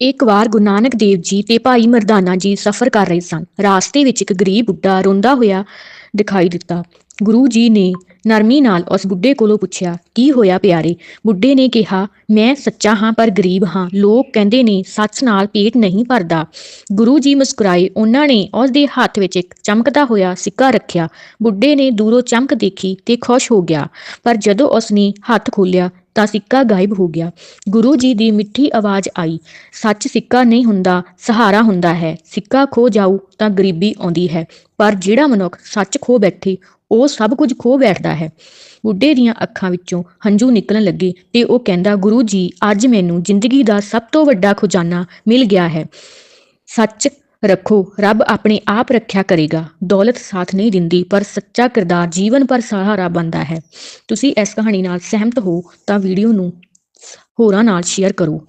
ਇੱਕ ਵਾਰ ਗੁਰੂ ਨਾਨਕ ਦੇਵ ਜੀ ਤੇ ਭਾਈ ਮਰਦਾਨਾ ਜੀ ਸਫ਼ਰ ਕਰ ਰਹੇ ਸਨ। ਰਾਸਤੇ ਵਿੱਚ ਇੱਕ ਗਰੀਬ ਬੁੱਢਾ ਰੋਂਦਾ ਹੋਇਆ ਦਿਖਾਈ ਦਿੱਤਾ। ਗੁਰੂ ਜੀ ਨੇ ਨਰਮੀ ਨਾਲ ਉਸ ਬੁੱਢੇ ਕੋਲੋਂ ਪੁੱਛਿਆ, ਕੀ ਹੋਇਆ ਪਿਆਰੇ? ਬੁੱਢੇ ਨੇ ਕਿਹਾ, ਮੈਂ ਸੱਚਾ ਹਾਂ ਪਰ ਗਰੀਬ ਹਾਂ। ਲੋਕ ਕਹਿੰਦੇ ਨੇ ਸੱਚ ਨਾਲ ਪੇਟ ਨਹੀਂ ਭਰਦਾ। ਗੁਰੂ ਜੀ ਮੁਸਕਰਾਏ। ਉਹਨਾਂ ਨੇ ਉਸ ਦੇ ਹੱਥ ਵਿੱਚ ਇੱਕ ਚਮਕਦਾ ਹੋਇਆ ਸਿੱਕਾ ਰੱਖਿਆ। ਬੁੱਢੇ ਨੇ ਦੂਰੋਂ ਚਮਕ ਦੇਖੀ ਤੇ ਖੁਸ਼ ਹੋ ਗਿਆ। ਪਰ ਜਦੋਂ ਉਸਨੇ ਹੱਥ ਖੋਲ੍ਹਿਆ ਤਾਂ ਸਿੱਕਾ ਗਾਇਬ ਹੋ ਗਿਆ। ਗੁਰੂ ਜੀ ਦੀ ਮਿੱਠੀ ਆਵਾਜ਼ ਆਈ। ਸੱਚ ਸਿੱਕਾ ਨਹੀਂ ਹੁੰਦਾ, ਸਹਾਰਾ ਹੁੰਦਾ ਹੈ। ਸਿੱਕਾ ਖੋ ਜਾਊ ਤਾਂ ਗਰੀਬੀ ਆਉਂਦੀ ਹੈ। ਪਰ ਜਿਹੜਾ ਮਨੁੱਖ ਸੱਚ ਖੋ ਬੈਠੇ, ਉਹ ਸਭ ਕੁਝ ਖੋ ਬੈਠਦਾ ਹੈ। ਬੁੱਢੇ ਦੀਆਂ ਅੱਖਾਂ ਵਿੱਚੋਂ ਹੰਝੂ ਨਿਕਲਣ ਲੱਗੇ ਤੇ ਉਹ ਕਹਿੰਦਾ, ਗੁਰੂ ਜੀ, ਅੱਜ ਮੈਨੂੰ ਜ਼ਿੰਦਗੀ ਦਾ ਸਭ ਤੋਂ ਵੱਡਾ ਖਜ਼ਾਨਾ ਮਿਲ ਗਿਆ ਹੈ। ਸੱਚ ਰੱਖੋ, ਰੱਬ ਆਪਣੇ ਆਪ ਰੱਖਿਆ ਕਰੇਗਾ। ਦੌਲਤ ਸਾਥ ਨਹੀਂ ਦਿੰਦੀ, ਪਰ ਸੱਚਾ ਕਿਰਦਾਰ ਜੀਵਨ ਪਰ ਸਹਾਰਾ ਬਣਦਾ ਹੈ। ਤੁਸੀਂ ਇਸ ਕਹਾਣੀ ਨਾਲ ਸਹਿਮਤ ਹੋ ਤਾਂ ਵੀਡੀਓ ਨੂੰ ਹੋਰਾਂ ਨਾਲ ਸ਼ੇਅਰ ਕਰੋ।